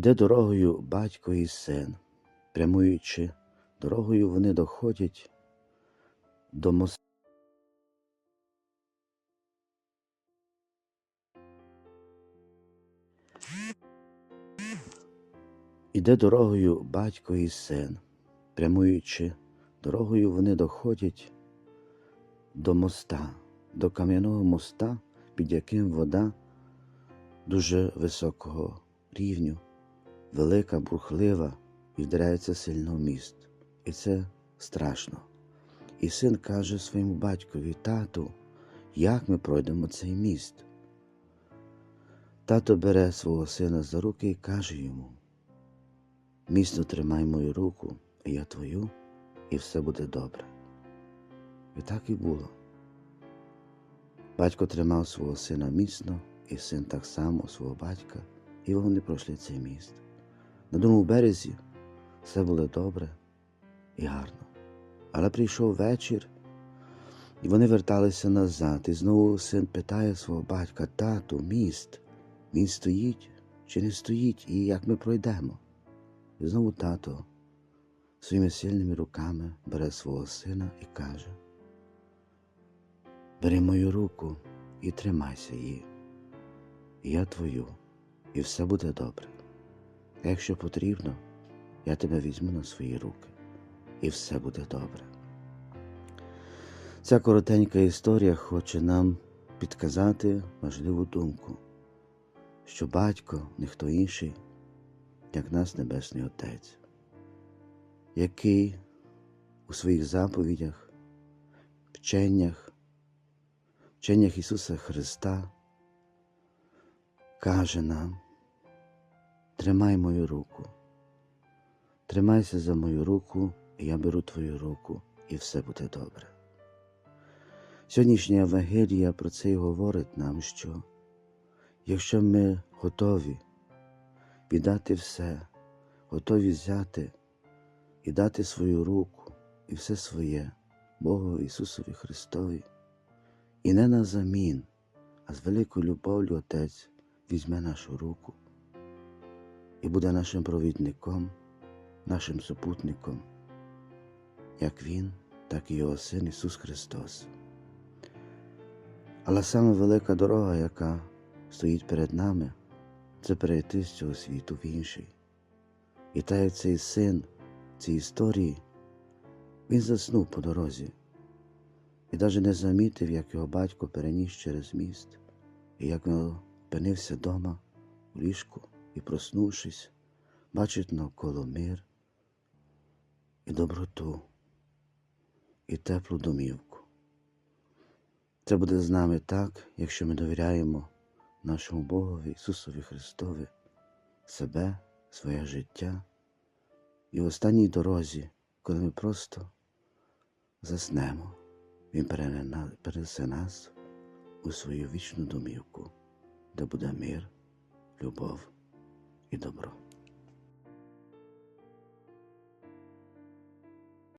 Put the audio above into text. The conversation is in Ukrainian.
Іде дорогою батько і син, прямуючи дорогою, вони доходять до моста. Іде дорогою батько і син, прямуючи дорогою, вони доходять до моста, до кам'яного моста, під яким вода дуже високого рівню, велика, бурхлива і вдарається сильно в міст. І це страшно. І син каже своєму батькові, тату, як ми пройдемо цей міст? Тато бере свого сина за руки і каже йому: міцно тримай мою руку, а я твою, і все буде добре. І так і було. Батько тримав свого сина міцно, і син так само свого батька, і вони пройшли цей міст. На другому березі все було добре і гарно. Але прийшов вечір, і вони верталися назад, і знову син питає свого батька, тату, міст, він стоїть чи не стоїть, і як ми пройдемо? І знову тато своїми сильними руками бере свого сина і каже: Бери мою руку і тримайся її, і я твою, і все буде добре. Якщо потрібно, я тебе візьму на свої руки, і все буде добре. Ця коротенька історія хоче нам підказати важливу думку, що батько ніхто інший, як нас Небесний Отець, який у своїх заповідях, вченнях, вченнях Ісуса Христа каже нам, тримай мою руку, тримайся за мою руку, і я беру твою руку, і все буде добре. Сьогоднішня Евангелія про це й говорить нам, що якщо ми готові віддати все, готові взяти і дати свою руку і все своє Богу Ісусові Христові, і не на замін, а з великою любов'ю Отець візьме нашу руку і буде нашим провідником, нашим супутником, як Він, так і Його Син Ісус Христос. Але саме велика дорога, яка стоїть перед нами, це перейти з цього світу в інший. І та як цей син цій історії, він заснув по дорозі і навіть не замітив, як його батько переніс через міст, і як він опинився вдома у ліжку і, проснувшись, бачить навколо мир і доброту, і теплу домівку. Це буде з нами так, якщо ми довіряємо нашому Богові Ісусові Христові себе, своє життя і в останній дорозі, коли ми просто заснемо, Він перенесе нас у свою вічну домівку, де буде мир, любов і добро.